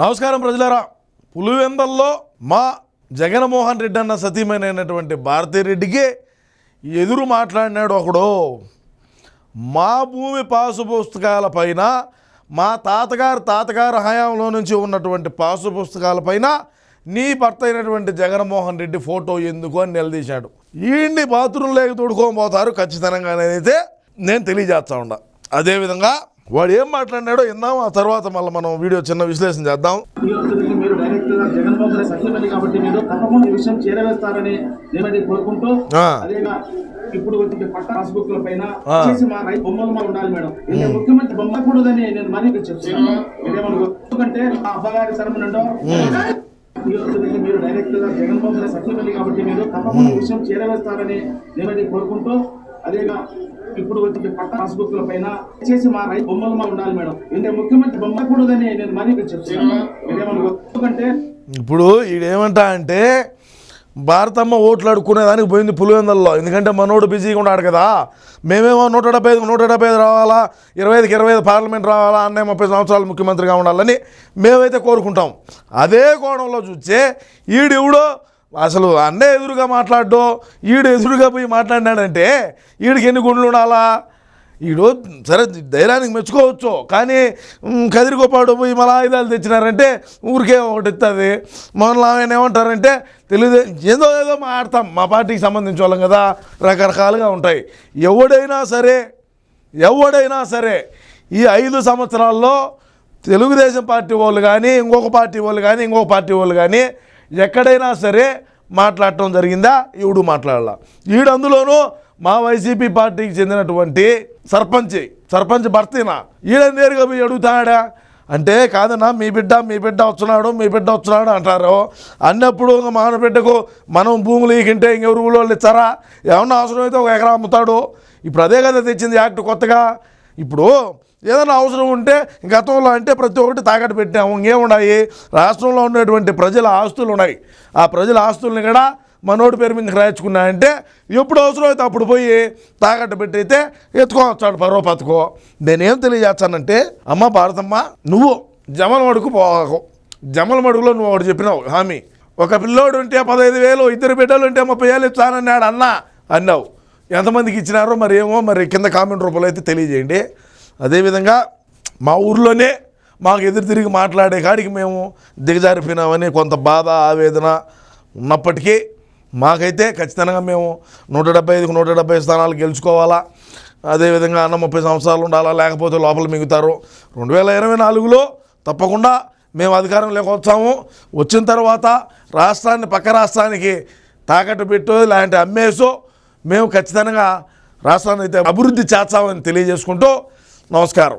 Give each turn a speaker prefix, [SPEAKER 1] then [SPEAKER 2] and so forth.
[SPEAKER 1] నమస్కారం ప్రజలారా. పులివెందల్లో మా జగన్మోహన్ రెడ్డి అన్న సతీమైనటువంటి భారతీరెడ్డికి ఎదురు మాట్లాడినాడు ఒకడు. మా భూమి పాసు పుస్తకాల పైన మా తాతగారు తాతగారు హయాంలో నుంచి ఉన్నటువంటి పాసు పుస్తకాల పైన నీ భర్త అయినటువంటి జగన్మోహన్ రెడ్డి ఫోటో ఎందుకు అని నిలదీశాడు. ఈయన్ని బాత్రూంలోకి తోడుకోబోతారు ఖచ్చితంగా అయితే నేను తెలియజేస్తా ఉండ అదేవిధంగా వాడు ఏం మాట్లాడినాడో విందాం. ఆ తర్వాత మళ్ళీ మనం వీడియో చిన్న విశ్లేషణ చేద్దాం.
[SPEAKER 2] ఇప్పుడు వచ్చిన పట్ట పాస్బుక్ల పైన. చేసి మా రైతు బొమ్మలు మా ఉండాలి మేడం. ఇది ముఖ్యమంత్రి బొమ్మ కూడదని నేను మరీ మీకు చెప్తున్నాను. మీరేమనుకో ఎందుకంటే మా అబ్బగారి సరమనండో నియోజకవర్గం మీరు డైరెక్ట్గా జగన్మోహన్ రెడ్డి సత్యమని కాబట్టి మీరు తప్పకుండా విషయం చేరవేస్తారని కోరుకుంటూ అదేగా ఇప్పుడు వచ్చిన పట్ట పాస్బుక్ల పైన చేసి మా రైతు బొమ్మలు మా ఉండాలి మేడం. ఇది ముఖ్యమంత్రి బొమ్మ కూడదని నేను మరీ చెప్తున్నాను ఎందుకంటే
[SPEAKER 1] ఇప్పుడు ఈడేమంటా అంటే భారతమ్మ ఓట్లు అడుక్కునేదానికి పోయింది పులివెందల్లో. ఎందుకంటే మనోడు బిజీగా ఉన్నాడు కదా. మేమేమో నూట డెబ్బై ఐదుకు నూట డెబ్బై ఐదు రావాలా ఇరవై ఐదుకి ఇరవై ఐదు పార్లమెంట్ రావాలా అన్నయ్య ముప్పై సంవత్సరాలు ముఖ్యమంత్రిగా ఉండాలని మేమైతే కోరుకుంటాం. అదే కోణంలో చూస్తే ఈడెవడో అసలు అన్నే ఎదురుగా మాట్లాడో ఈడు ఎదురుగా పోయి మాట్లాడినాడంటే ఈడికి ఎన్ని గుండ్లు ఉండాలా? ఈడు సరే ధైర్యానికి మెచ్చుకోవచ్చు కానీ మ్, కదిరిగోపాడు పోయి మళ్ళా ఆయుధాలు తెచ్చినారంటే ఊరికే ఒకటి ఇస్తుంది మనలో ఆయన ఏమంటారంటే తెలియదు ఏదో ఏదో మాట్లాడతాం మా పార్టీకి సంబంధించి వాళ్ళం కదా రకరకాలుగా ఉంటాయి. ఎవడైనా సరే ఎవడైనా సరే ఈ ఐదు సంవత్సరాల్లో తెలుగుదేశం పార్టీ వాళ్ళు కానీ ఇంకొక పార్టీ వాళ్ళు కానీ ఇంకొక పార్టీ వాళ్ళు కానీ ఎక్కడైనా సరే మాట్లాడటం జరిగిందా? ఈవిడు మాట్లాడాల. ఈడు అందులోనూ మా వైసీపీ పార్టీకి చెందినటువంటి సర్పంచ్ సర్పంచ్ భర్తీనా? ఈడ నేరుగా పోయి అడుగుతాడా? అంటే కాదన్నా మీ బిడ్డ మీ బిడ్డ వస్తున్నాడు మీ బిడ్డ వస్తున్నాడు అంటారు. అన్నప్పుడు ఇంకా మానబిడ్డకు మనం భూములు ఈకింటే ఇంకెవరు ఊళ్ళో వాళ్ళు ఇచ్చారా ఏమన్నా అవసరమైతే ఒక ఎకరా అమ్ముతాడు. ఇప్పుడు అదే కదా తెచ్చింది యాక్ట్ కొత్తగా. ఇప్పుడు ఏదైనా అవసరం ఉంటే గతంలో అంటే ప్రతి ఒక్కటి తాకట్టు పెట్టాము. ఇంకేమున్నాయి రాష్ట్రంలో ఉన్నటువంటి ప్రజల ఆస్తులు ఉన్నాయి. ఆ ప్రజల ఆస్తుల్ని కూడా మనోడి పేరు మీద రాయించుకున్నా అంటే ఎప్పుడు అవసరమైతే అప్పుడు పోయి తాకట్టు పెట్టి అయితే ఎత్తుకోవచ్చాడు పరో పతుకో నేనేం తెలియజేస్తానంటే అమ్మ భారతమ్మ నువ్వు జమల మడుకు పోకు జమల మడుగులో నువ్వు ఒకటి చెప్పినావు హామీ ఒక పిల్లోడు ఉంటే పదహైదు వేలు ఇద్దరు బిడ్డలు ఉంటే ముప్పై వేలు ఇస్తానన్నాడు అన్న అన్నావు. ఎంతమందికి ఇచ్చినారో మరి ఏమో మరి కింద కామెంట్ రూపంలో అయితే తెలియజేయండి. అదేవిధంగా మా ఊర్లోనే మాకు ఎదురు తిరిగి మాట్లాడే కాడికి మేము దిగజారిపోయినామని కొంత బాధ ఆవేదన ఉన్నప్పటికీ మాకైతే ఖచ్చితంగా మేము నూట డెబ్బై ఐదుకు నూట డెబ్బై స్థానాలు గెలుచుకోవాలా. అదేవిధంగా అన్న ముప్పై సంవత్సరాలు ఉండాలా లేకపోతే లోపల మిగుతారు. రెండు వేల ఇరవై నాలుగులో తప్పకుండా మేము అధికారంలోకి వచ్చాము వచ్చిన తర్వాత రాష్ట్రాన్ని పక్క రాష్ట్రానికి తాకట్టు పెట్టు ఇలాంటి అమ్మేసో మేము ఖచ్చితంగా రాష్ట్రాన్ని అయితే అభివృద్ధి చేస్తామని తెలియజేసుకుంటూ నమస్కారం